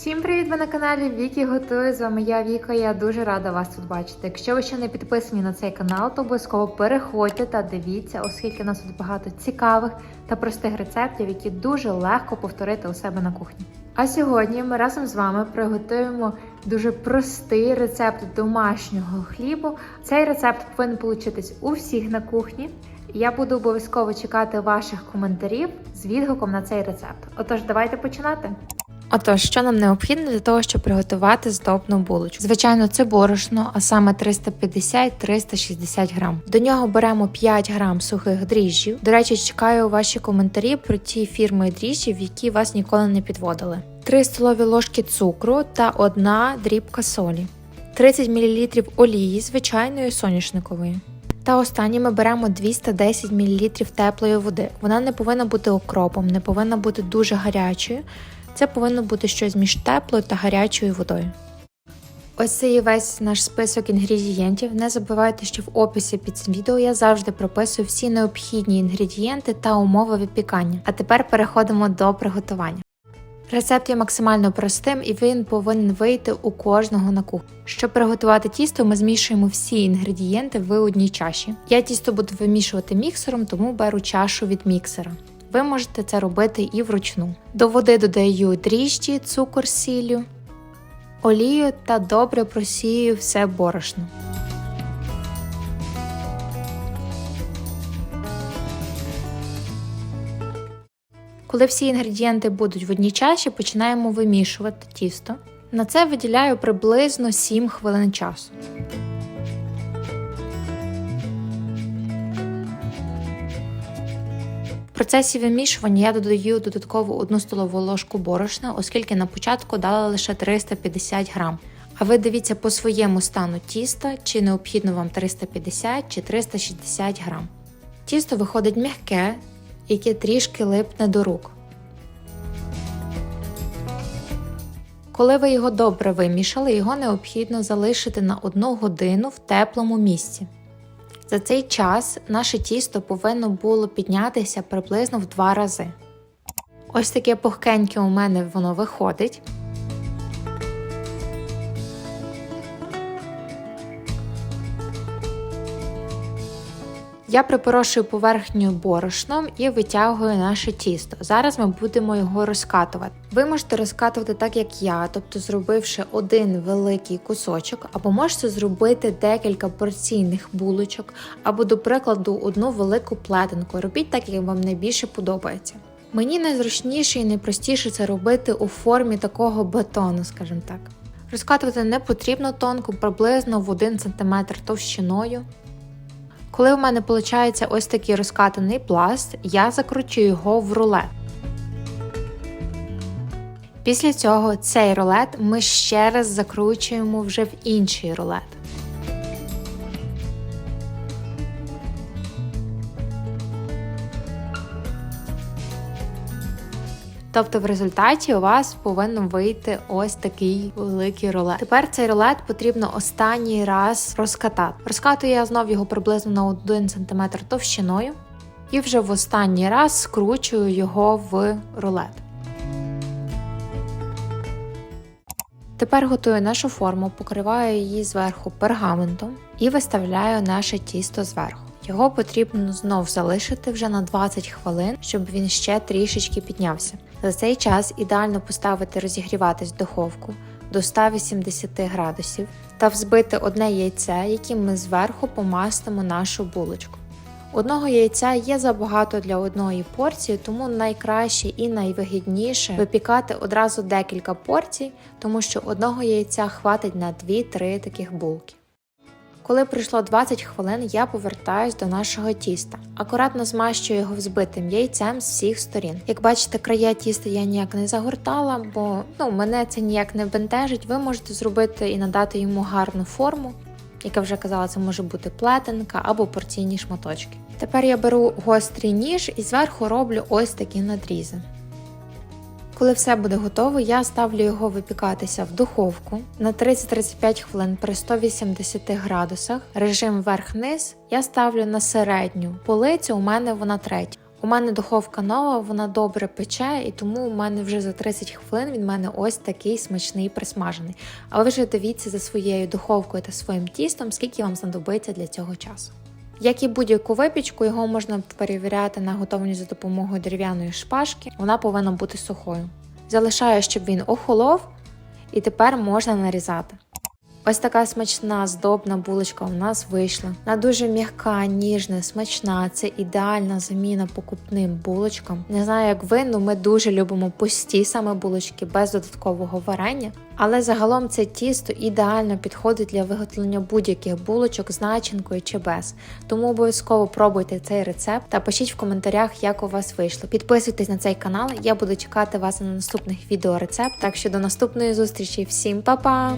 Всім привіт! Ви на каналі Вікі Готує. З вами я Віка. Я дуже рада вас тут бачити. Якщо ви ще не підписані на цей канал, то обов'язково переходьте та дивіться, оскільки у нас тут багато цікавих та простих рецептів, які дуже легко повторити у себе на кухні. А сьогодні ми разом з вами приготуємо дуже простий рецепт домашнього хлібу. Цей рецепт повинен получитись у всіх на кухні. Я буду обов'язково чекати ваших коментарів з відгуком на цей рецепт. Отож, давайте починати. Отож, що нам необхідно для того, щоб приготувати здобну булочку? Звичайно, це борошно, а саме 350-360 грам. До нього беремо 5 грам сухих дріжджів. До речі, чекаю ваші коментарі про ті фірми дріжджів, які вас ніколи не підводили. 3 столові ложки цукру та 1 дрібка солі, 30 мл олії звичайної соняшникової. Та останнє ми беремо 210 мл теплої води. Вона не повинна бути окропом, не повинна бути дуже гарячою. Це повинно бути щось між теплою та гарячою водою. Ось це і весь наш список інгредієнтів. Не забувайте, що в описі під цим відео я завжди прописую всі необхідні інгредієнти та умови випікання. А тепер переходимо до приготування. Рецепт є максимально простим і він повинен вийти у кожного на кухню. Щоб приготувати тісто, ми змішуємо всі інгредієнти в одній чаші. Я тісто буду вимішувати міксером, тому беру чашу від міксера. Ви можете це робити і вручну. До води додаю дріжджі, цукор сіллю, олію та добре просію все борошно. Коли всі інгредієнти будуть в одній чаші, починаємо вимішувати тісто. На це виділяю приблизно 7 хвилин часу. Процесі вимішування я додаю додатково 1 столову ложку борошна, оскільки на початку дала лише 350 грам. А ви дивіться по своєму стану тіста, чи необхідно вам 350 чи 360 грам. Тісто виходить м'яке, яке трішки липне до рук. Коли ви його добре вимішали, його необхідно залишити на 1 годину в теплому місці. За цей час наше тісто повинно було піднятися приблизно в два рази. Ось таке пухкеньке у мене воно виходить. Я припорошую поверхню борошном і витягую наше тісто. Зараз ми будемо його розкатувати. Ви можете розкатувати так, як я, тобто зробивши один великий кусочок, або можете зробити декілька порційних булочок, або, до прикладу, одну велику плетенку. Робіть так, як вам найбільше подобається. Мені найзручніше і найпростіше це робити у формі такого бетону, скажімо так. Розкатувати не потрібно тонко, приблизно в 1 см товщиною. Коли в мене виходить ось такий розкатаний пласт, я закручую його в рулет. Після цього цей рулет ми ще раз закручуємо вже в інший рулет. Тобто в результаті у вас повинен вийти ось такий великий рулет. Тепер цей рулет потрібно останній раз розкатати. Розкатую я знов його приблизно на 1 см товщиною і вже в останній раз скручую його в рулет. Тепер готую нашу форму, покриваю її зверху пергаментом і виставляю наше тісто зверху. Його потрібно знов залишити вже на 20 хвилин, щоб він ще трішечки піднявся. За цей час ідеально поставити розігріватись духовку до 180 градусів та взбити одне яйце, яким ми зверху помастимо нашу булочку. Одного яйця є забагато для одної порції, тому найкраще і найвигідніше випікати одразу декілька порцій, тому що одного яйця хватить на 2-3 таких булки. Коли пройшло 20 хвилин, я повертаюсь до нашого тіста. Акуратно змащую його взбитим яйцем з всіх сторін. Як бачите, края тіста я ніяк не загортала, бо ну, мене це ніяк не бентежить. Ви можете зробити і надати йому гарну форму. Як я вже казала, це може бути плетенка або порційні шматочки. Тепер я беру гострий ніж і зверху роблю ось такі надрізи. Коли все буде готово, я ставлю його випікатися в духовку на 30-35 хвилин при 180 градусах. Режим верх-низ я ставлю на середню полицю. У мене вона третя. У мене духовка нова, вона добре пече, і тому у мене вже за 30 хвилин він мене ось такий смачний присмажений. А ви вже дивіться за своєю духовкою та своїм тістом, скільки вам знадобиться для цього часу. Як і будь-яку випічку, його можна перевіряти на готовність за допомогою дерев'яної шпажки. Вона повинна бути сухою. Залишаю, щоб він охолов, і тепер можна нарізати. Ось така смачна здобна булочка у нас вийшла. Вона дуже м'яка, ніжна, смачна. Це ідеальна заміна покупним булочкам. Не знаю, як ви, але ми дуже любимо пусті саме булочки без додаткового варення. Але загалом це тісто ідеально підходить для виготовлення будь-яких булочок з начинкою чи без. Тому обов'язково пробуйте цей рецепт та пишіть в коментарях, як у вас вийшло. Підписуйтесь на цей канал, я буду чекати вас на наступних відеорецептах. Так що до наступної зустрічі. Всім па-па!